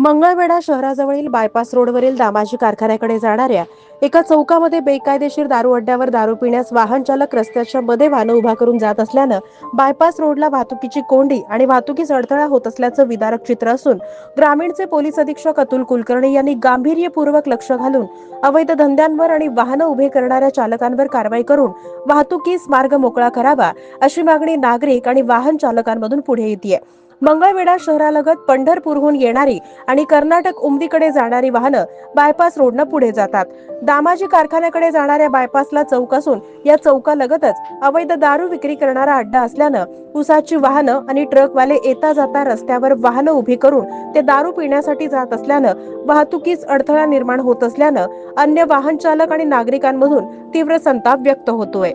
मंगळवेढा शहराजवळील बायपास रोडवरील दामाजी कारखान्याकडे जाणाऱ्या एका चौकामध्ये बेकायदेशीर दारू अड्ड्यावर दारू पिण्यास वाहन चालक रस्त्याच्या मध्ये वाहनं उभा करून जात असल्यानं बायपास रोडला वाहतुकीची कोंडी आणि वाहतुकीस अडथळा होत असल्याचं विदारक चित्र असून ग्रामीणचे पोलीस अधीक्षक अतुल कुलकर्णी यांनी गांभीर्यपूर्वक लक्ष घालून अवैध धंद्यांवर आणि वाहनं उभे करणाऱ्या चालकांवर कारवाई करून वाहतुकीस मार्ग मोकळा करावा अशी मागणी नागरिक आणि वाहन चालकांमधून पुढे येते मंगळवेढा शहरालगत पंढरपूरहून येणारी आणि कर्नाटक उमदीकडे जाणारी वाहनं बायपास रोडनं पुढे जातात. दामाजी कारखान्याकडे जाणाऱ्या बायपासला चौक असून या चौकालगतच अवैध दारू विक्री करणारा अड्डा असल्यानं उसाची वाहनं आणि ट्रकवाले येता जाता रस्त्यावर वाहनं उभी करून ते दारू पिण्यासाठी जात असल्यानं वाहतुकीस अडथळा निर्माण होत असल्यानं अन्य वाहन चालक आणि नागरिकांमधून तीव्र संताप व्यक्त होतोय.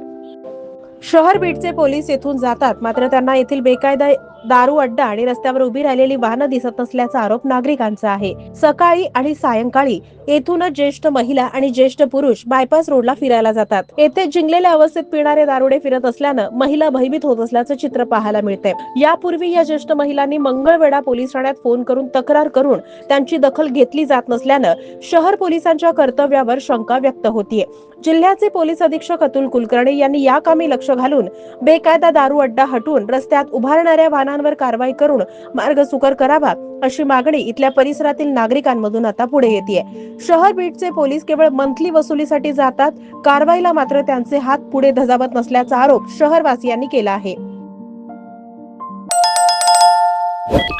शहर बीडचे पोलीस येथून जातात. मात्र त्यांना येथील बेकायदा दारू अड्डा आणि रस्त्यावर उभी राहिलेली वाहनं दिसत नसल्याचा आरोप नागरिकांचा आहे. सकाळी आणि सायंकाळी येथूनच ज्येष्ठ महिला आणि ज्येष्ठ पुरुष बायपास रोडला फिरायला जातात. येथे जिंकलेल्या अवस्थेत पिणारे दारुडे फिरत असल्यानं महिला भयभीत होत असल्याचं चित्र पाहायला मिळते. यापूर्वी या ज्येष्ठ महिलांनी मंगळवेढा पोलीस ठाण्यात फोन करून तक्रार करून त्यांची दखल घेतली जात नसल्यानं शहर पोलिसांच्या कर्तव्यावर शंका व्यक्त होतीये. जिल्ह्याचे पोलीस अधीक्षक अतुल कुलकर्णी यांनी या कामी लक्ष घालून बेकायदा दारू अड्डा हटवून रस्त्यात उभारणाऱ्या घटनांवर कारवाई करून मार्ग सुकर करावा अशी मागणी इथल्या परिसरातील नागरिकांमधून आता पुढे येते शहर बीटचे पोलीस केवळ मंथली वसुलीसाठी जातात कारवाईला मात्र त्यांचे हात पुढे धजावत नसल्याचा आरोप शहरवासियांनी केला आहे.